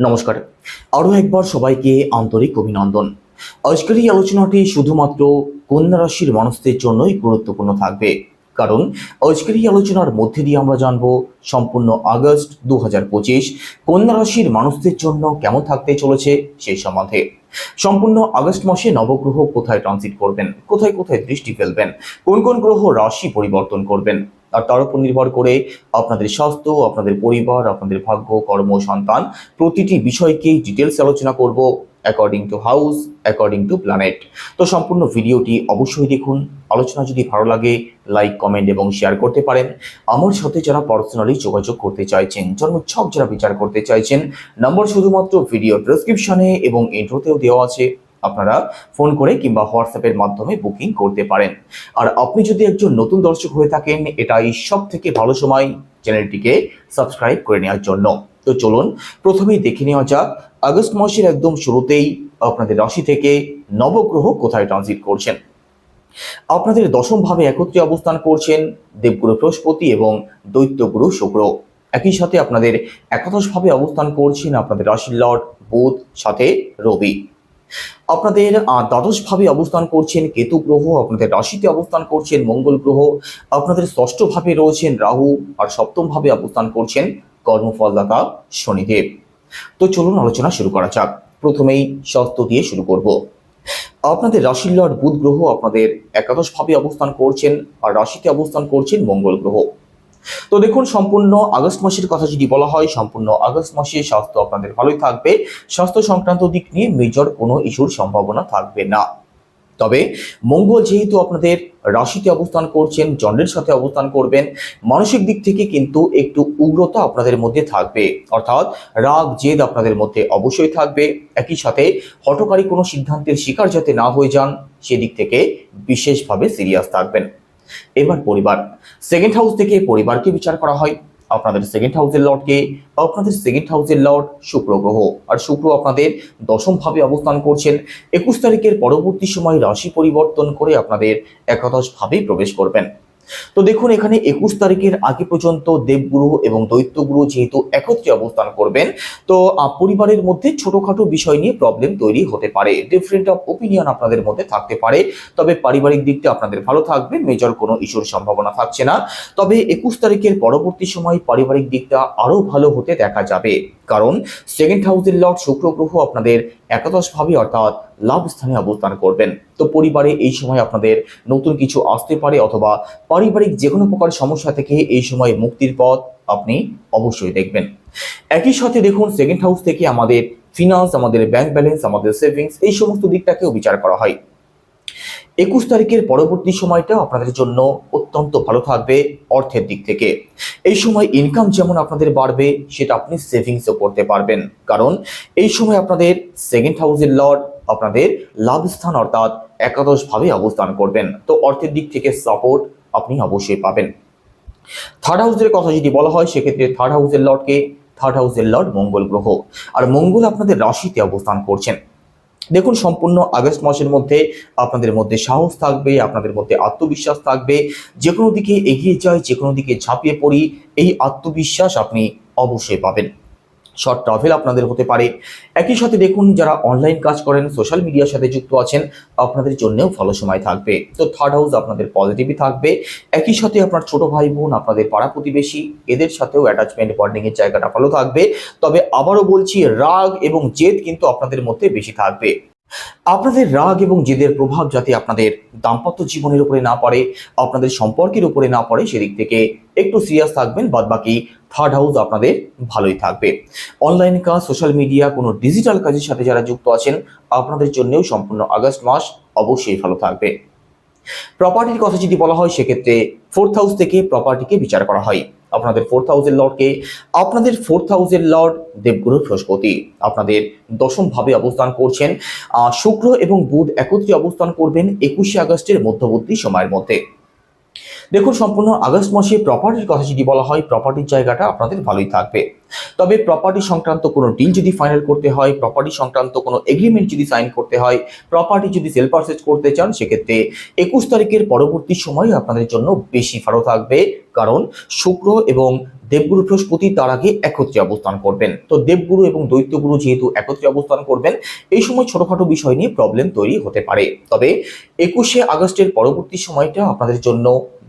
নমস্কার। আরও একবার সবাইকে আন্তরিক অভিনন্দন। আজকের এই আলোচনাটি শুধুমাত্র কন্যা রাশির মানুষদের জন্যই গুরুত্বপূর্ণ থাকবে। কারণ আজকের এই আলোচনার মধ্যে দিয়ে আমরা জানব সম্পূর্ণ আগস্ট দু হাজার পঁচিশ, কন্যা রাশির মানুষদের জন্য কেমন থাকতে চলেছে সেই সম্বন্ধে। সম্পূর্ণ আগস্ট মাসে নবগ্রহ কোথায় ট্রানজিট করবেন, কোথায় কোথায় দৃষ্টি ফেলবেন, কোন কোন গ্রহ রাশি পরিবর্তন করবেন আর তার উপর নির্ভর করে আপনাদের স্বাস্থ্য, আপনাদের পরিবার, আপনাদের ভাগ্য, কর্ম, সন্তান প্রতিটি বিষয়কেই ডিটেলস আলোচনা করব according to house according to planet তো সম্পূর্ণ ভিডিওটি অবশ্যই দেখুন। আলোচনা যদি ভালো লাগে লাইক কমেন্ট এবং শেয়ার করতে পারেন। আমার সাথে যারা পার্সোনালি যোগাযোগ করতে চাইছেন জন্মোৎসব যারা বিচার করতে চাইছেন নম্বর শুধুমাত্র ভিডিও ডেসক্রিপশনে এবং ইন্ট্রোতেও দেওয়া আছে। আপনারা ফোন করে কিংবা হোয়াটসঅ্যাপের মাধ্যমে বুকিং করতে পারেন। আর আপনি যদি একজন নতুন দর্শক হয়ে থাকেন, এটাই সব থেকে ভালো সময় চ্যানেলটিকে সাবস্ক্রাইব করে নেওয়ার জন্য। তো চলুন, প্রথমেই দেখে নেওয়া যাক, আগস্ট মাসের একদম শুরুতেই আপনাদের রাশি থেকে নবগ্রহ কোথায় ট্রানজিট করছেন? আপনাদের দশম ভাবে একত্রে অবস্থান করছেন দেবগুরু বৃহস্পতি এবং দৈত্যগুরু শুক্র। একই সাথে আপনাদের একাদশ ভাবে অবস্থান করছেন আপনাদের রাশির লর্ড, বুধ, সাথে রবি। আপনাদের আহ, দ্বাদশ ভাবে অবস্থান করছেন কেতু গ্রহ আপনাদের রাশিতে অবস্থান করছেন মঙ্গল গ্রহ আপনাদের ষষ্ঠ ভাবে রয়েছেন রাহু আর সপ্তম ভাবে অবস্থান করছেন কর্মফলদাতা শনিদেব। তো চলুন আলোচনা শুরু করা যাক। প্রথমেই স্বাস্থ্য দিয়ে শুরু করব। আপনাদের রাশির লর্ড বুধ গ্রহ আপনাদের একাদশ ভাবে অবস্থান করছেন আর রাশিতে অবস্থান করছেন মঙ্গল গ্রহ। তো দেখুন, সম্পূর্ণ আগস্ট মাসের কথা যদি বলা হয়, সম্পূর্ণ আগস্ট মাসে স্বাস্থ্য আপনাদের ভালোই থাকবে। স্বাস্থ্য সংক্রান্ত দিক নিয়ে মেজর কোনো ইস্যুর সম্ভাবনা থাকবে না। তবে মঙ্গল যেহেতু আপনাদের রাশিতে অবস্থান করছেন, চন্দ্রের সাথে অবস্থান করবেন, মানসিক দিক থেকে কিন্তু একটু উগ্রতা আপনাদের মধ্যে থাকবে। অর্থাৎ রাগ, জেদ আপনাদের মধ্যে অবশ্যই থাকবে। একই সাথে হটকারী কোনো সিদ্ধান্তের শিকার যাতে না হয়ে যান, সেদিক থেকে বিশেষভাবে সিরিয়াস থাকবেন। এবার পরিবার। সেকেন্ড হাউস থেকে পরিবারকে বিচার করা হয়। আপনাদের সেকেন্ড হাউসের লর্ডকে আপনাদের সেকেন্ড হাউসের লর্ড শুক্র গ্রহ। আর শুক্র আপনাদের দশমভাবে অবস্থান করছেন। একুশ তারিখের পরবর্তী সময় রাশি পরিবর্তন করে আপনাদের একাদশ ভাবে প্রবেশ করবেন। তো দেখুন, এখানে একুশ তারিখের আগে পর্যন্ত দেবগুরু এবং দৈত্যগুরু যেহেতু একত্রে অবস্থান করবেন, তো পরিবারের মধ্যে ছোটখাটো বিষয় নিয়ে প্রবলেম তৈরি হতে পারে। ডিফারেন্ট অফ ওপিনিয়ন আপনাদের মধ্যে থাকতে পারে, তবে পারিবারিক দিকটা আপনাদের ভালো থাকবে মেজর কোনো ইস্যুর সম্ভাবনা থাকছে না। তবে একুশ তারিখের পরবর্তী সময় পারিবারিক দিকটা আরও ভালো হতে দেখা যাবে। কারণ সেকেন্ড হাউসের লর্ড শুক্র গ্রহ আপনাদের একাদশ ভাবে অর্থাৎ লাভ স্থানে অবস্থান করবেন। তো পরিবারে এই সময় আপনাদের নতুন কিছু আসতে পারে অথবা পারিবারিক যে কোনো প্রকার সমস্যা থেকে এই সময় মুক্তির পথ আপনি অবশ্যই দেখবেন। একই সাথে দেখুন সেকেন্ড হাউস থেকে আমাদের ফিনান্স আমাদের ব্যাংক ব্যালেন্স আমাদের সেভিংস এই সমস্ত দিকটাকেও বিচার করা হয়। একুশ তারিখের পরবর্তী সময়টা আপনাদের জন্য অত্যন্ত ভালো থাকবে অর্থের দিক থেকে। এই সময় ইনকাম যেমন আপনাদের বাড়বে, সেটা আপনি সেভিংসও করতে পারবেন। কারণ এই সময় আপনাদের সেকেন্ড হাউসের লর্ড আপনাদের লাভ স্থান অর্থাৎ একাদশ ভাবে অবস্থান করবেন। তো অর্থের দিক থেকে সাপোর্ট আপনি অবশ্যই পাবেন। থার্ড হাউসের কথা যদি বলা হয়, সেক্ষেত্রে থার্ড হাউসের লর্ডকে থার্ড হাউসের লর্ড মঙ্গল গ্রহ। আর মঙ্গল আপনাদের রাশিতে অবস্থান করছেন। দেখুন, সম্পূর্ণ আগস্ট মাসের মধ্যে আপনাদের মধ্যে সাহস থাকবে, আপনাদের মধ্যে আত্মবিশ্বাস থাকবে। যে কোনো দিকে এগিয়ে যাই যে কোনো দিকে ঝাঁপিয়ে পড়ি, এই আত্মবিশ্বাস আপনি অবশ্যই পাবেন। শর্ট ট্রাভেল আপনাদের হতে পারে। একই সাথে দেখুন, যারা অনলাইন কাজ করেন সোশ্যাল মিডিয়ার সাথে যুক্ত আছেন, আপনাদের জন্যও ভালো সময় থাকবে। তো থার্ড হাউস আপনাদের পজিটিভই থাকবে। একই সাথে আপনার ছোট ভাই বোন আপনাদের পাড়া প্রতিবেশী, এদের সাথেও অ্যাটাচমেন্ট বন্ডিংয়ের জায়গাটা ভালো থাকবে। তবে আবারও বলছি, রাগ এবং জেদ কিন্তু আপনাদের মধ্যে বেশি থাকবে। আপনাদের রাগ এবং জেদের প্রভাব যাতে আপনাদের দাম্পত্য জীবনের উপরে না পড়ে, আপনাদের সম্পর্কের উপরে না পড়ে, সেদিক থেকে একটু সিরিয়াস থাকবেন বাদ বাকি থার্ড হাউস আপনাদের ভালোই থাকবে। অনলাইন কাজ সোশ্যাল মিডিয়া কোনো ডিজিটাল কাজের সাথে যারা যুক্ত আছেন, আপনাদের জন্যও সম্পূর্ণ আগস্ট মাস অবশ্যই ভালো থাকবে। প্রপার্টির কথা যদি বলা হয়, সেক্ষেত্রে ফোর্থ হাউস থেকে প্রপার্টিকে বিচার করা হয়। আপনাদের ফোর্থ হাউসের লর্ডকে আপনাদের ফোর হাউসের লর্ড দেবগুরু বৃহস্পতি। আপনাদের দশমভাবে অবস্থান করছেন শুক্র এবং বুধ একত্রে অবস্থান করবেন একুশে আগস্টের মধ্যবর্তী সময়ের মধ্যে। দেখুন, সম্পূর্ণ আগস্ট মাসে প্রপার্টির কথা যদি বলা হয় প্রপার্টির জায়গাটা আপনাদের ভালোই থাকবে। তবে প্রপার্টি সংক্রান্ত কোনো ডিল যদি ফাইনাল করতে হয় প্রপার্টি সংক্রান্ত কোনো এগ্রিমেন্ট যদি সাইন করতে হয় প্রপার্টি যদি সেল পারচেজ করতে চান, সেক্ষেত্রে একুশ তারিখের পরবর্তী সময় আপনাদের জন্য বেশি ভালো থাকবে। কারণ শুক্র এবং দেবগুরু বৃহস্পতি তার আগে একত্রে অবস্থান করবেন। তো দেবগুরু এবং দৈত্যগুরু যেহেতু একত্রে অবস্থান করবেন, এই সময় ছোটখাটো বিষয় নিয়ে প্রবলেম তৈরি হতে পারে। তবে একুশে আগস্টের পরবর্তী সময়টা আপনাদের জন্য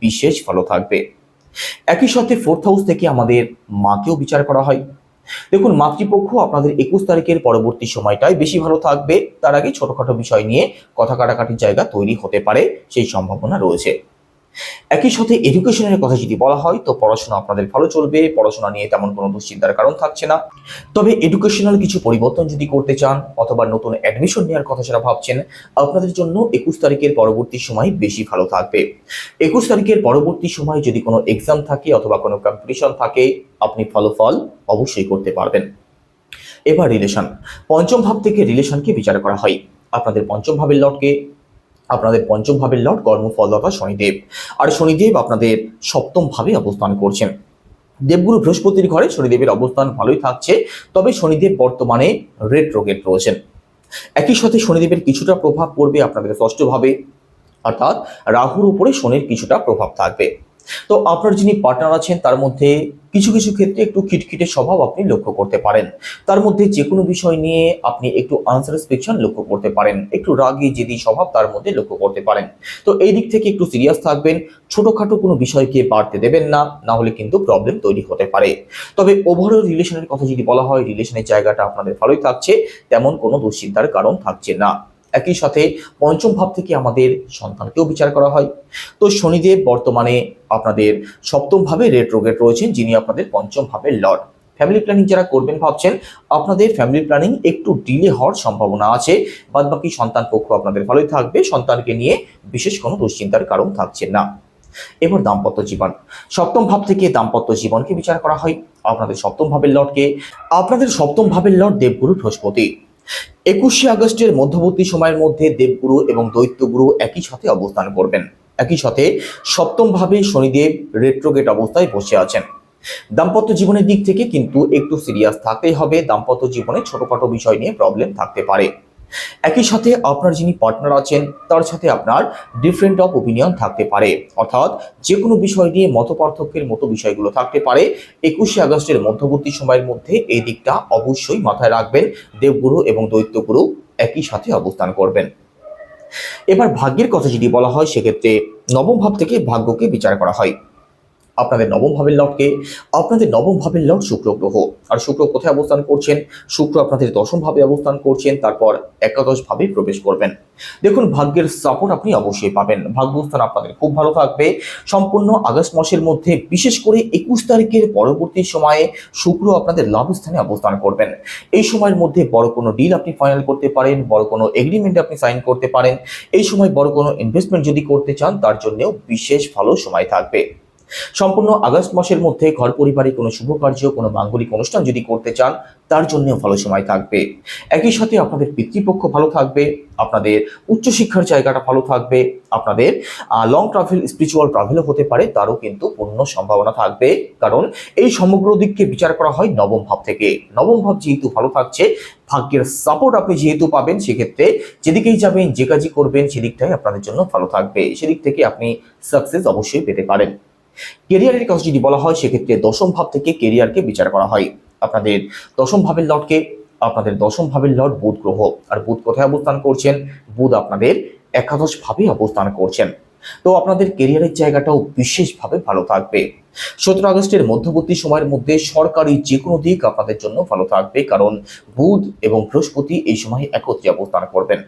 বিশেষ ভালো থাকবে। একই সাথে ফোর্থ হাউস থেকে আমাদের মাকেও বিচার করা হয়। দেখুন, মাতৃপক্ষ আপনাদের একুশ তারিখের পরবর্তী সময়টাই বেশি ভালো থাকবে। তার আগে ছোটখাটো বিষয় নিয়ে কথা কাটাকাটির জায়গা তৈরি হতে পারে, সেই সম্ভাবনা রয়েছে। একই সাথে এডুকেশনের কথা যদি বলা হয়, তো পড়াশোনা আপনাদের ভালো চলবে। পড়াশোনা নিয়ে তেমন কোনো দুশ্চিন্তার কারণ থাকছে না। তবে এডুকেশনাল কিছু পরিবর্তন যদি করতে চান, অথবা নতুন অ্যাডমিশন নেওয়ার কথা যারা ভাবছেন, আপনাদের জন্য একুশ তারিখের পরবর্তী সময় বেশি ভালো থাকবে। একুশ তারিখের পরবর্তী সময় যদি কোনো এক্সাম থাকে, অথবা কোনো কম্পিটিশন থাকে, আপনি ফলাফল অবশ্যই করতে পারবেন। এবার রিলেশন পঞ্চম ভাব থেকে রিলেশনকে বিচার করা হয়। আপনাদের পঞ্চম ভাবের লটকে আপনাদের পঞ্চম ভাবের লর্ড কর্মফলদাতা শনিদেব। আর শনিদেব আপনাদের সপ্তম ভাবে অবস্থান করছেন। দেবগুরু বৃহস্পতির ঘরে শনিদেবের অবস্থান ভালোই থাকছে, তবে শনিদেব বর্তমানে রেড রকেট রয়েছেন। একই সাথে শনিদেবের কিছুটা প্রভাব পড়বে আপনাদের ষষ্ঠভাবে অর্থাৎ রাহুর উপরে শনির কিছুটা প্রভাব থাকবে। তো আপনার যিনি পার্টনার আছেন, তার মধ্যে কিছু কিছু ক্ষেত্রে একটু খিটখিটে স্বভাব আপনি লক্ষ্য করতে পারেন। তার মধ্যে যে কোনো বিষয় নিয়ে আপনি একটু আনসারেসপেকশন লক্ষ্য করতে পারেন, একটু রাগি জেদি স্বভাব তার মধ্যে লক্ষ্য করতে পারেন। তো এই দিক থেকে একটু সিরিয়াস থাকবেন, ছোটোখাটো কোনো বিষয়কে বাড়তে দেবেন না না হলে কিন্তু প্রবলেম তৈরি হতে পারে। তবে ওভারঅল রিলেশনের কথা যদি বলা হয় রিলেশনের জায়গাটা আপনাদের ভালোই থাকছে, তেমন কোনো দুশ্চিন্তার কারণ থাকছে না। একই সাথে পঞ্চম ভাব থেকে আমাদের সন্তানকেও বিচার করা হয়। তো শনিদেব বর্তমানে আপনাদের সপ্তম ভাবে রেট্রোগেট রয়েছেন, যিনি আপনাদের পঞ্চম ভাবের লর্ড ফ্যামিলি প্ল্যানিং যারা করবেন ভাবছেন, আপনাদের ফ্যামিলি প্ল্যানিং একটু ডিলে হওয়ার সম্ভাবনা আছে। বাদ বাকি সন্তান পক্ষ আপনাদের ভালোই থাকবে, সন্তানকে নিয়ে বিশেষ কোনো দুশ্চিন্তার কারণ থাকছে না। এবার দাম্পত্য জীবন। সপ্তম ভাব থেকে দাম্পত্য জীবনকে বিচার করা হয়। আপনাদের সপ্তম ভাবের লর্ডকে আপনাদের সপ্তম ভাবের লর্ড দেবগুরু বৃহস্পতি। একুশে আগস্টের মধ্যবর্তী সময়ের মধ্যে দেবগুরু এবং দৈত্যগুরু একই সাথে অবস্থান করবেন। একই সাথে সপ্তমভাবে শনিদেব রেট্রোগেট অবস্থায় বসে আছেন। দাম্পত্য জীবনের দিক থেকে কিন্তু একটু সিরিয়াস থাকতেই হবে। দাম্পত্য জীবনে ছোটখাটো বিষয় নিয়ে প্রবলেম থাকতে পারে। একই সাথে আপনার যিনি পার্টনার আছেন, তার সাথে আপনার ডিফারেন্ট অফ ওপিনিয়ন থাকতে পারে। অর্থাৎ যে কোনো বিষয় নিয়ে মত পার্থক্যের মতো বিষয়গুলো থাকতে পারে। একুশে আগস্টের মধ্যবর্তী সময়ের মধ্যে এই দিকটা অবশ্যই মাথায় রাখবেন। দেবগুরু এবং দৈত্যগুরু একই সাথে অবস্থান করবেন। এবার ভাগ্যের কথা যদি বলা হয়, সেক্ষেত্রে নবম ভাব থেকে ভাগ্যকে বিচার করা হয়। আপনাদের নবম ভাবের লটকে, আপনাদের নবম ভাবের লট শুক্র গ্রহ। আর শুক্র কোথায় অবস্থান করছেন? শুক্র আপনাদের দশম ভাবে অবস্থান করছেন, তারপর একাদশ ভাবে প্রবেশ করবেন। দেখুন, ভাগ্যের সাপোর্ট আপনি অবশ্যই পাবেন। ভাগ্যস্থান আপনাদের খুব ভালো থাকবে। সম্পূর্ণ আগস্ট মাসের মধ্যে, বিশেষ করে একুশ তারিখের পরবর্তী সময়ে শুক্র আপনাদের লাভ স্থানে অবস্থান করবেন। এই সময়ের মধ্যে বড় কোনো ডিল আপনি ফাইনাল করতে পারেন, বড় কোনো এগ্রিমেন্ট আপনি সাইন করতে পারেন। এই সময় বড় কোনো ইনভেস্টমেন্ট যদি করতে চান, তার জন্যেও বিশেষ ভালো সময় থাকবে। সম্পূর্ণ আগস্ট মাসের মধ্যে ঘর পরিবারে কোনো শুভ কার্য, কোনো মাঙ্গলিক অনুষ্ঠান যদি করতে চান, তার জন্যও ভালো সময় থাকবে। একই সাথে আপনাদের পিতৃপক্ষ ভালো থাকবে, আপনাদের উচ্চশিক্ষার জায়গাটা ভালো থাকবে, আপনাদের লং ট্রাভেল স্পিরিচুয়াল ট্রাভেলও হতে পারে, তারও কিন্তু পূর্ণ সম্ভাবনা থাকবে। কারণ এই সমগ্র দিককে বিচার করা হয় নবম ভাব থেকে। নবম ভাব যেহেতু ভালো থাকছে, ভাগ্যের সাপোর্ট আপনি যেহেতু পাবেন, সেক্ষেত্রে যেদিকেই যাবেন, যে কাজই করবেন, সেদিকটাই আপনাদের জন্য ভালো থাকবে। সেদিক থেকে আপনি সাকসেস অবশ্যই পেতে পারেন। কেরিয়ারের কথা যদি বলা হয়, সেক্ষেত্রে দশম ভাব থেকে কেরিয়ারকে বিচার করা হয়। আপনাদের দশম ভাবের লটকে আপনাদের দশম ভাবের লট বুধ গ্রহ। আর বুধ কোথায় অবস্থান করছেন? বুধ আপনাদের একাদশ ভাবে অবস্থান করছেন। তো আপনাদের কেরিয়ারের জায়গাটাও বিশেষভাবে ভালো থাকবে। সতেরো আগস্টের মধ্যবর্তী সময়ের মধ্যে সরকারি যে কোনো দিক আপনাদের জন্য ভালো থাকবে, কারণ বুধ এবং বৃহস্পতি এই সময় একত্রে অবস্থান করবেন।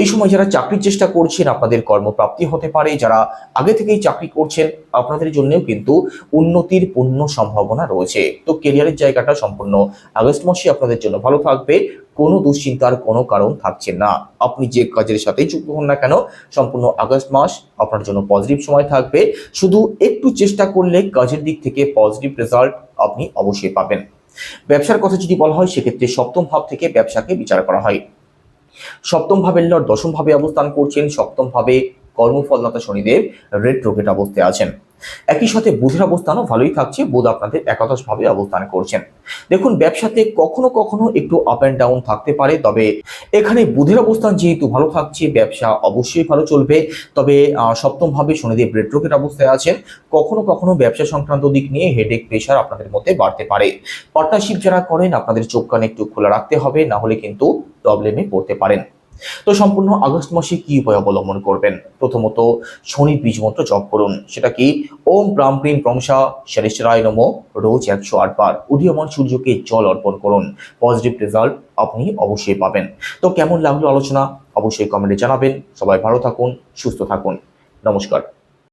এই সময় যারা চাকরির চেষ্টা করছেন, আপনাদের কর্মপ্রাপ্তি হতে পারে। যারা আগে থেকেই চাকরি করছেন, আপনাদের জন্যও কিন্তু উন্নতির পূর্ণ সম্ভাবনা রয়েছে। তো কেরিয়ারের জায়গাটা সম্পূর্ণ আগস্ট মাসে আপনাদের জন্য ভালো থাকবে। কোনো দুশ্চিন্তার কোনো কারণ থাকছে না। আপনি যে কাজের সাথেই যুক্ত হন না কেন, সম্পূর্ণ আগস্ট মাস আপনার জন্য পজিটিভ সময় থাকবে। শুধু একটু চেষ্টা করলে কাজের দিক থেকে পজিটিভ রেজাল্ট আপনি অবশ্যই পাবেন। ব্যবসার কথা যদি বলা হয়, সেক্ষেত্রে সপ্তম ভাব থেকে ব্যবসাকে বিচার করা হয়। সপ্তম ভাবের দশম ভাবে অবস্থান করছেন সপ্তম ভাবে কর্মফলদাতা শনিদেব রেড রোকেট অবস্থায় আছেন। একই সাথে বুধের অবস্থানও ভালোই থাকছে বুধ আপনাদের একাদশ ভাবে অবস্থান করছেন। দেখুন ব্যবসাতে কখনো কখনো একটু আপ অ্যান্ড ডাউন থাকতে পারে তবে এখানে বুধের অবস্থান যেহেতু ভালো থাকছে ব্যবসা অবশ্যই ভালো চলবে। তবে আহ, সপ্তম ভাবে শনিদেব রেড অবস্থায় আছেন। কখনো কখনো ব্যবসা সংক্রান্ত দিক নিয়ে হেডেক প্রেশার আপনাদের মধ্যে বাড়তে পারে। পার্টনারশিপ যারা করেন আপনাদের চোখ কান একটু খোলা রাখতে হবে না হলে কিন্তু প্রবলেমে পড়তে পারেন। তো সম্পূর্ণ আগস্ট মাসে কি উপায় অবলম্বন করবেন? প্রথমত শনি বীজ মন্ত্র জপ করুন। সেটা কি? ওম প্রাম প্রিম প্রংসা রায় নম। রোজ একশো আট বার উদীয়মান সূর্যকে জল অর্পণ করুন। পজিটিভ রেজাল্ট আপনি অবশ্যই পাবেন। তো কেমন লাগল আলোচনা? অবশ্যই কমেন্টে জানাবেন। সবাই ভালো থাকুন, সুস্থ থাকুন। নমস্কার।